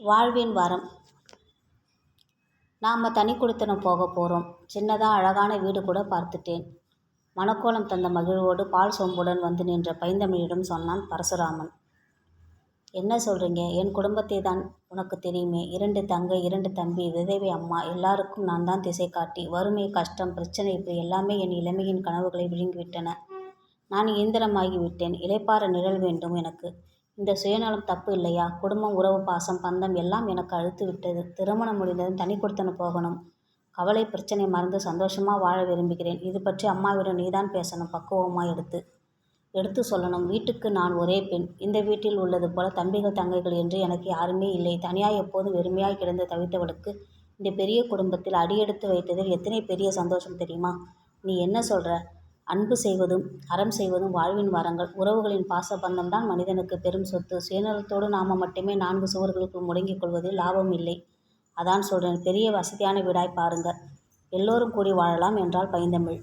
வாழ்வின் வரம். நாம் தனி குடித்தனம் போக போகிறோம் சின்னதாக அழகான வீடு கூட பார்த்துட்டேன். மணக்கோலம் தந்த மகிழ்வோடு பால் சொம்புடன் வந்து நின்ற பைந்தமிழிடம் சொன்னான் பரசுராமன். என்ன சொல்கிறீங்க என் குடும்பத்தை தான் உனக்கு தெரியுமே. இரண்டு தங்கை இரண்டு தம்பி விதவை அம்மா எல்லாருக்கும் நான் தான் திசை காட்டி வறுமை கஷ்டம் பிரச்சனை இப்படி எல்லாமே என் இளமையின் கனவுகளை விழுங்கிவிட்டன. நான் இயந்திரமாகி விட்டேன் இளைப்பாற நிழல் வேண்டும் எனக்கு. இந்த சுயநலம் தப்பு இல்லையா? குடும்பம் உறவு பாசம் பந்தம் எல்லாம் எனக்கு அழுத்து விட்டது. திருமணம் முடிந்ததும் தனி கொடுத்தனு போகணும். கவலை பிரச்சனை மறந்து சந்தோஷமாக வாழ விரும்புகிறேன். இது பற்றி அம்மாவிடம் நீதான் பேசணும். பக்குவமாக எடுத்து. எடுத்து சொல்லணும். வீட்டுக்கு நான் ஒரே பெண். இந்த வீட்டில் உள்ளது போல தம்பிகள் தங்கைகள் என்று எனக்கு யாருமே இல்லை. தனியாக எப்போதும் வெறுமையாய் கிடந்து தவித்தவளுக்கு இந்த பெரிய குடும்பத்தில் அடியெடுத்து வைத்ததில் எத்தனை பெரிய சந்தோஷம் தெரியுமா? நீ என்ன சொல்கிற அன்பு செய்வதும் அறம் செய்வதும் வாழ்வின் வரங்கள். உறவுகளின் பாசபந்தம் தான் மனிதனுக்கு பெரும் சொத்து. சுயநலத்தோடு நாம மட்டுமே நான்கு சுவர்களுக்குள் முடங்கிக் கொள்வதில் லாபம் இல்லை. அதான் சொல்கிறேன் பெரிய வசதியான வீடாய் பாருங்க எல்லோரும் கூடி வாழலாம் என்றால் பைந்தமிழ்.